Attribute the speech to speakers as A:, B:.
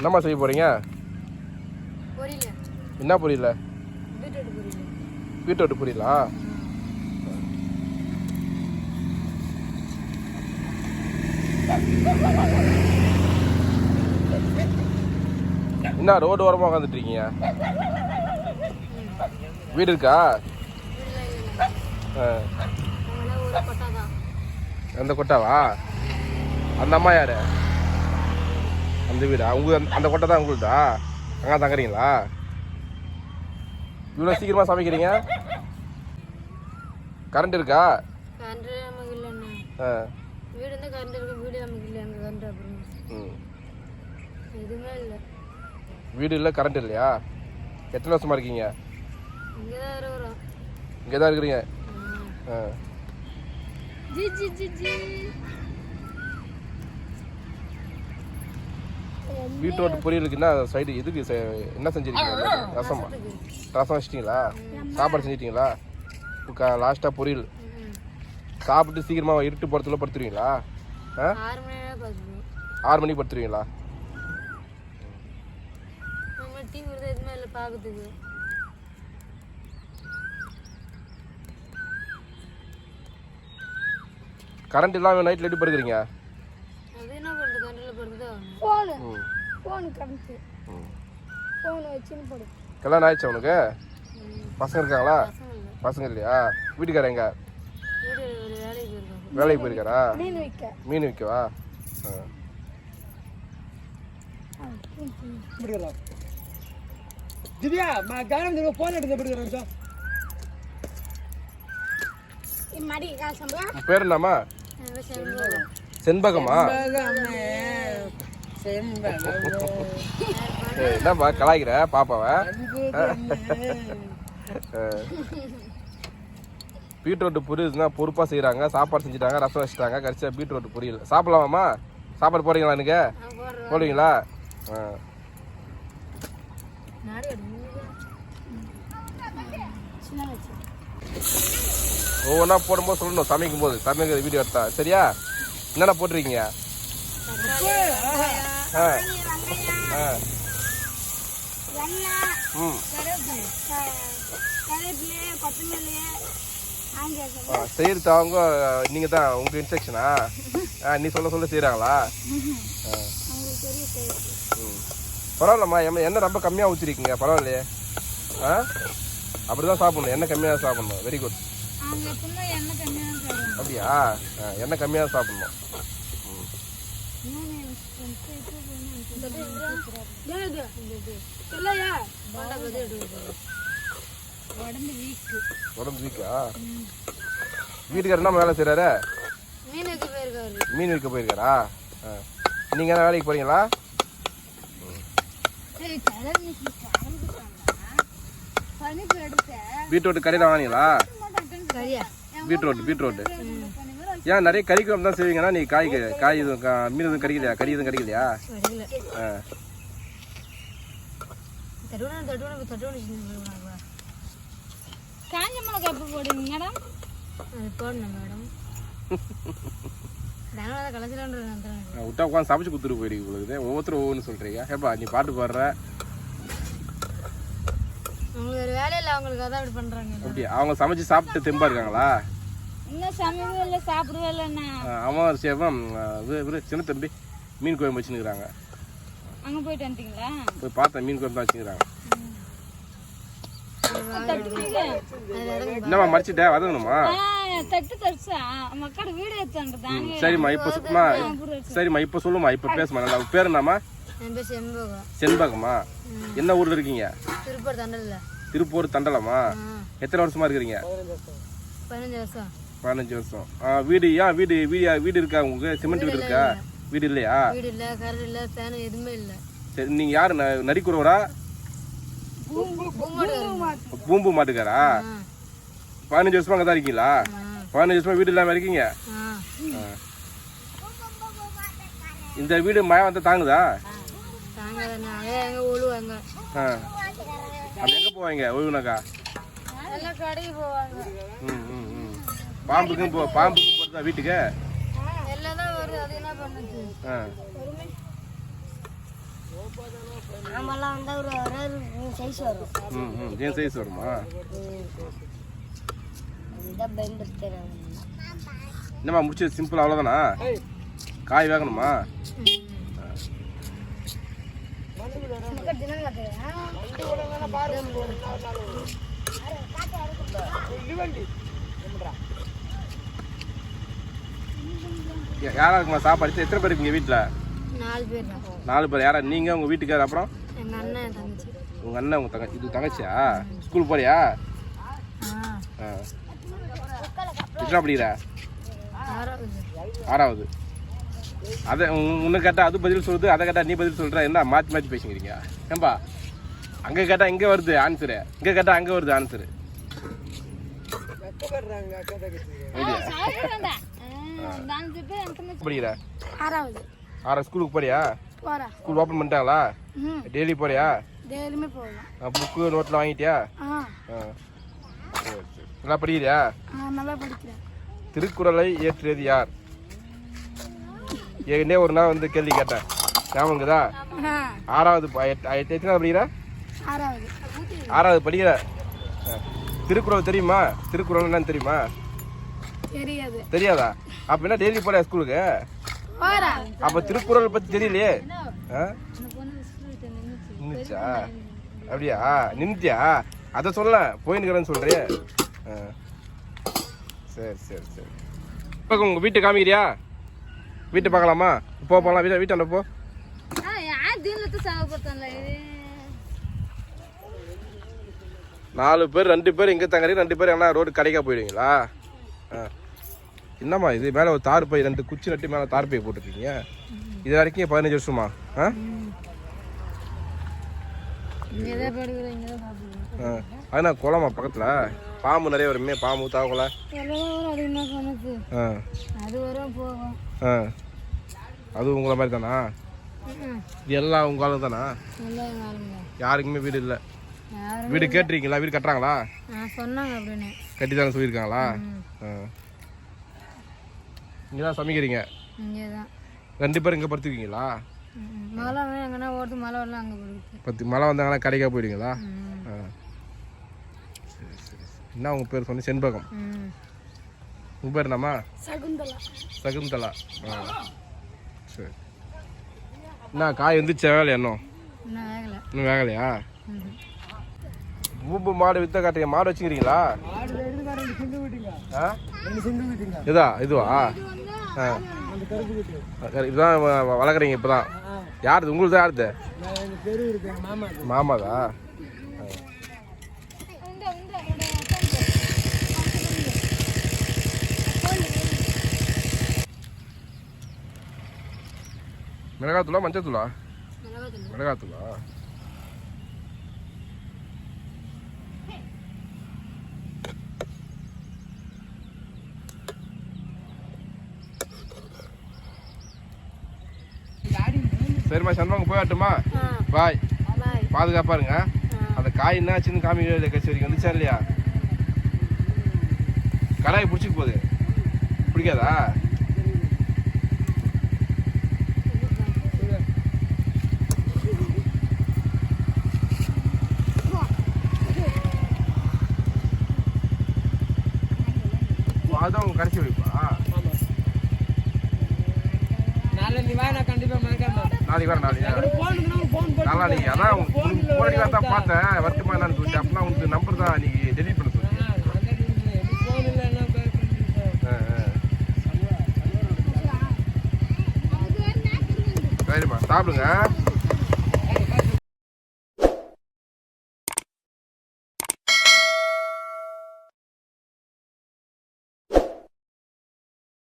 A: என்னம்மா செய்ய போகிறீங்க என்ன புரியல?
B: பீட்ரூட் பொரியல.
A: என்ன ரோடு ஓரமாக உட்காந்துட்டு இருக்கீங்க வீடு இருக்கா? அந்த கொட்டாவா? அந்த அம்மா யாரு? அந்த வீடா? உங்க அந்த கொட்டை தான் உங்களுதா? அங்கே தங்குறீங்களா? இவ்வளோ சீக்கிரமாக சமைக்கிறீங்க? கரண்ட் இருக்கா?
B: வீடு கரண்ட் இருக்கு வீடு நமக்கு இல்லை அங்கே கரண்ட் அப்புறம்.
A: ம்.
B: எதுவுமே இல்லை.
A: வீடு இல்லை கரண்ட் இல்லையா? எத்தனை வருஷமா இருக்கீங்க?
B: இங்கே தான் இருக்கிறோம்
A: இங்கே தான் இருக்கிறீங்க? ஆ.
B: ஜி ஜி ஜி ஜி.
A: பீட்ரூட் பொரியலுக்கு என்ன சைடு எதுக்கு செ- என்ன செஞ்சிருக்கீங்க? ரசமா? ரசம் வச்சிட்டீங்களா? சாப்பாடு செஞ்சிட்டீங்களா? இப்போ லாஸ்ட்டாக பொரியல். சாப்பிட்டு சீக்கிரமாக இருட்டு போகிறதுல படுத்துருவீங்களா? ஆ?
B: ஆறு
A: மணிக்கு படுத்துருவீங்களா? கரண்ட் இல்லாமல் நைட்டில் எப்படி படுக்கிறீங்க
B: அது என்ன பண்ணுறது கரண்டில் படுத்து தான் ஆகணும்
C: ஃபோனு ஃபோனு
A: கிடந்துச்சு
C: ஃபோனு வச்சுன்னு போடு.
A: கல்யாணம் ஆயிடுச்சு உனக்கு? பசங்க இருக்காங்களா?
B: பசங்க
A: இல்லையா? வீட்டுக்கார எங்க?
B: வேலைக்கு
A: போயிருக்காரா.
C: மீன் விற்க.
A: மீன் விற்கவா?
D: திவ்யா கவனம்
C: ஃபோன் எடுத்து எப்படி
A: சார். பேர் என்னம்மா?
B: செண்பகமா.
A: என்னம்மா கலாய்க்கிற பாப்பாவை. பீட்ரூட் பொரியல்னா பொறுப்பாக செய்கிறாங்க சாப்பாடு செஞ்சுட்டாங்க ரசம் வச்சுட்டாங்க கடைசியாக பீட்ரூட் பொரியல். சாப்பிடலாமாம்மா? சாப்பாடு போடுறீங்களா எனக்கு போடுவீங்களா? ஆ. ஒவ்வொன்றா போடும்போது சொல்லணும் சமைக்கும் போது சமைக்கிற வீடியோ எடுத்தா. சரியா? என்னென்ன போட்டிருக்கீங்க? ஆ. செய்கிறது அவங்க நீங்கள் தான் உங்கள் இன்ஸ்ட்ரக்ஷனா நீ சொல்ல சொல்ல ம். பரவாயில்லம்மா எண்ணெய் ரொம்ப கம்மியாக ஊற்றிருக்கீங்க பரவாயில்லையே. ஆ? அப்படி தான் சாப்பிடணும். எண்ணெய் கம்மியாக சாப்பிடணும் வெரி குட் அப்படியா எண்ணெய் கம்மியாக சாப்பிடணும்
C: இல்லையா
B: போண்டா பற்றி எடுத்து
C: உடம்பு வீக்கு?
A: வீட்டுக்காரர் என்ன வேலை செய்கிறாரு
B: மீன்
A: விற்க போயிருக்காரா? நீங்கள் என்ன வேலைக்கு போகிறீங்களா பீட்ரூட் வாங்கிங்களா
B: சரியா
A: பீட்ரூட் பீட்ரூட் ஏன் நிறைய கறி குழம்பு தான் செய்வீங்கன்னா நீ காய் க- காய் எதுவும் கா- மீன் எதுவும் கிடைக்கலையா கறி எதுவும் கிடைக்கலையா ஆ.
C: காஞ்ச மிளகா எப்போ மேடம்?
B: அது போடணும்
A: விட்டா உட்காந்து சமைச்சு கொடுத்துட்டு போயிருக்கு உங்களுக்கு ஒவ்வொருத்தரும் ஒவ்வொன்று சொல்கிறீங்க ஏப்பா நீ பாட்டு பாடுற?
B: அவங்களுக்கு வேலை இல்லை அவங்களுக்கு அதான் அப்படி பண்ணுறாங்க
A: அப்படி அவங்க சமைச்சு சாப்பிட்டு தெம்பா இருக்காங்களா?
C: இன்னும் சாப்பிடவே இல்லைண்ணா.
A: சேவம் இவரு சின்ன தம்பி மீன் குழம்பு வச்சுருக்காங்க
C: அங்கே போயிட்டு வந்துட்டீங்களா?
A: போய் பார்த்தேன் மீன் குழம்பு தான் வச்சுக்கிறாங்க என்னம்மா மறைச்சிட்டேன் வதங்கணுமா?
C: தட்டு தடுச்சா மக்கள் வீடு எடுத்தாங்க
A: ம், சரிம்மா இப்போ சரிம்மா சொல்லுமா இப்போ பேசுமா நல்லா பேர் என்னம்மா?
B: செண்பகம்.
A: செண்பகம்மா என்ன ஊரில் இருக்கீங்க?
B: திருப்பூர் தண்டலில்.
A: திருப்பூர் தண்டலமா? எத்தனை வருஷமா இருக்கிறீங்க?
B: பதினஞ்சு வருஷம்.
A: பதினஞ்சு வருஷம். ஆ வீடு ஏன் வீடு வீடு வீடு இருக்கா உங்களுக்கு? சிமெண்ட் வீடு இருக்கா? வீடு இல்லையா?
B: வீடு இல்லை கரண்ட் இல்லை ஃபேன் எதுவுமே இல்லை.
A: சரி நீங்கள் யார்? ந- நரிக்குறவரா? பூம்பு மாட்டுக்காரா? பதினஞ்சு வருஷமா அங்கே தான் இருக்கீங்களா பதினஞ்சு வருஷமா வீடு இல்லாமல் இருக்கீங்க. இந்த வீடு மழை வந்தால் தாங்குதா? அப்படி எங்கே போவாங்க? ஒழுகுனாக்கா ம் ம். பாம்புக்கும் போ பாம்புக்கும் போகிறதா வீட்டுக்கு?
B: எல்லாம் தான் வருது அது என்ன பண்ணுது
A: ஆ.
C: ஆமாலாம் வந்தா ஒரு ஒரு சைஸ் வரும்.
A: ம் ம். ஏன் சைஸ் வருமா?
C: அதுதான்
A: என்னம்மா முடிச்சது சிம்பிள் அவ்வளோதானா காய் வேகணுமா? யா- யாரா இருக்குமா சாப்பாடு எத்தனை பேர் இருக்கீங்க வீட்டில்
B: நாலு பேர்
A: நாலு பேர்? யாரா? நீங்கள் உங்கள் வீட்டுக்கார் அப்புறம்?
B: தங்கச்சி.
A: உங்கள் அண்ணன் உங்கள் தங்க இது தங்கச்சியா? ஸ்கூல் போறியா?
B: ஆ.
A: ஆ. எத்தனை படிக்கிற?
B: ஆறாவது.
A: ஆறாவது. அதை உன்னை கேட்டால் அது பதில் சொல்லுது அதை கேட்டால் நீ பதில் சொல்கிற என்ன? மாற்றி மாற்றி பேசிக்கிறீங்க. ஏன்பா? அங்கே கேட்டால் இங்கே வருது ஆன்சரு இங்கே கேட்டால் அங்கே வருது ஆன்சரு
D: தங்கச்சி.
A: படிக்கிற?
B: ஆறாவது.
A: ஆறா ஸ்கூலுக்கு போறியா? ஸ்கூல் ஓப்பன் பண்ணிட்டாங்களா? டெய்லி போறியா?
B: டெய்லியுமே போகலாம்
A: புக்கு நோட்லாம் வாங்கிட்டியா? நல்லா படிக்கிறியா?
B: நல்லா படிக்கிறேன்.
A: திருக்குறளை இயற்றியது யார்? ஏற்கனவே ஒரு நாள் வந்து கேள்வி கேட்டேன்.
B: ஆ.
A: ஆறாவது எத்தனாவது படிக்கிற?
B: ஆறாவது.
A: படிக்கிற. திருக்குறள் தெரியுமா? திருக்குறள் என்னன்னு தெரியுமா?
B: தெரியாது.
A: தெரியாதா? அப்ப என்ன டெய்லி போறியா ஸ்கூலுக்கு? அப்ப திருக்குறள் பத்தி தெரியலையே? ஆ? நின்னுச்சா. அப்படியா? நின்னுட்டியா? அதை சொல்ல போயின்னுக்கிறேன்னு சொல்றியே. சரி சரி சரி. இப்போ உங்க வீட்டை காமிக்கிறியா? வீட்டை பார்க்கலாமா? போ போகலாம் வீட்டை வீட்டாண்ட போ. நாலு பேர் ரெண்டு பேர் இங்கே தங்கறி ரெண்டு பேர் என்ன ரோடு கடைக்கா போயிடுவீங்களா? ஆ. என்னம்மா இது? மேலே ஒரு தார் பை ரெண்டு குச்சி நட்டு மேலே தார் பை போட்டுருக்கீங்க. இது வரைக்கும் பதினஞ்சு வருஷமா? ஆ? அதுனா குளமா பக்கத்தில்? பாம்பு நிறைய வருமே பாம்பு
B: வரும் அது
A: உங்களை மாதிரி தானா? இது எல்லாம் உங்க ஆளுங்க தானா? யாருக்குமே வீடு இல்லை. வீடு கேட்டிருக்கீங்களா? வீடு கட்டுறாங்களா? கட்டி தானே சொல்லியிருக்காங்களா? ஆ. இங்கே தான் சமைக்கிறீங்க?
B: இங்கே தான்
A: ரெண்டு பேரும் இங்கே படுத்துக்குவீங்களா
B: ம் மழை வந்து எங்கன்னா ஓட்டு மழை வரலாம் அங்கே போடுது
A: பத்து மழை வந்தாங்கன்னா கடைக்கா போயிடுவீங்களா?
B: ம்
A: ஆ. சரி. என்ன உங்கள் பேர் சொன்னி செண்பகம்.
B: ம்
A: உங்கள் பேர் என்னம்மா?
B: சகுந்தலா.
A: சகுந்தலா. ஆ. சரி. என்ன காய் வந்துச்சா? வேலை இன்னும்?
B: இன்னும் வேகலை.
A: இன்னும் வேகலையா?
B: ம்
A: பூம்பு மாடு வித்த காட்டுங்க. மாடு வச்சுக்கிறீங்களா? இதா இதுவா? ஆ. இதுதான் வ- வ- வளர்க்குறீங்க இப்போ தான் யாருது உங்களுக்கு தான் யாருது மாமாதா மிளகாத்தூளா மஞ்சத்தூளா?
B: தூளா
A: மிளகாத்தூளா? சரிம்மா சண்முகம் போயாட்டுமா? பாய்.
B: பாய்.
A: பாதுகாப்பா இருங்க அந்த காய் என்னாச்சுன்னு காமிக்கவே இல்லை கட்சி வரைக்கும் வந்துச்சா இல்லையா? கடாய் பிடிச்சிக்க போகுது. பிடிக்காதா? அதான் உங்க கடைசி வைப்பா?
D: நாளைக்கு வா நான் கண்டிப்பா மறக்காம
A: நாளைக்கு வர நாளைக்கு. நல்லா நீ அதான் போன் தான் பார்த்தேன். வருத்தமா என்னன்னு சொல்லிட்டு. அப்படின்னா உனக்கு நம்பர் தான் நீ டெலிட் பண்ண சொல்லி. சரிம்மா சாப்பிடுங்க.